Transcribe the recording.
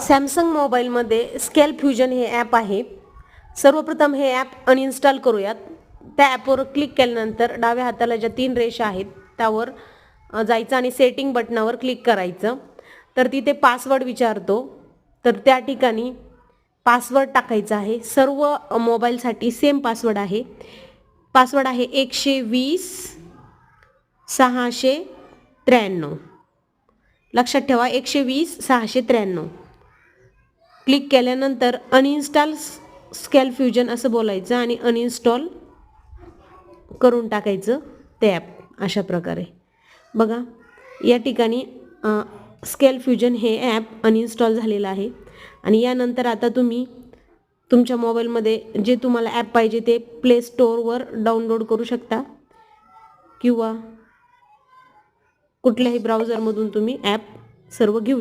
Samsung मोबाईलमध्ये scale fusion हे app आहे. सर्वप्रथम हे ॲप अनइन्स्टॉल करूयात. त्या ॲपवर क्लिक केल्यानंतर डाव्या हाताला ज्या तीन रेषा आहेत त्यावर जायचं आणि सेटिंग बटनावर क्लिक करायचं. तर तिथे पासवर्ड विचारतो. तर त्या ठिकाणी पासवर्ड टाकायचा आहे. सर्व मोबाईलसाठी सेम पासवर्ड आहे. पासवर्ड आहे एकशे वीस सहाशे त्र्याण्णव. लक्षात ठेवा एकशे वीस सहाशे त्र्याण्णव. क्लिक केल्यानंतर अनइन्स्टॉल स्केल फ्युजन असं बोलायचं आणि अनइन्स्टॉल करून टाकायचं ते ॲप अशा प्रकारे. बघा या ठिकाणी स्केल फ्युजन हे ॲप अनइन्स्टॉल झालेलं आहे. आणि यानंतर आता तुम्ही तुमच्या मोबाईलमध्ये जे तुम्हाला ॲप पाहिजे ते प्ले स्टोअरवर डाउनलोड करू शकता. किंवा कुठल्याही ब्राउझरमधून तुम्ही ॲप सर्व घेऊ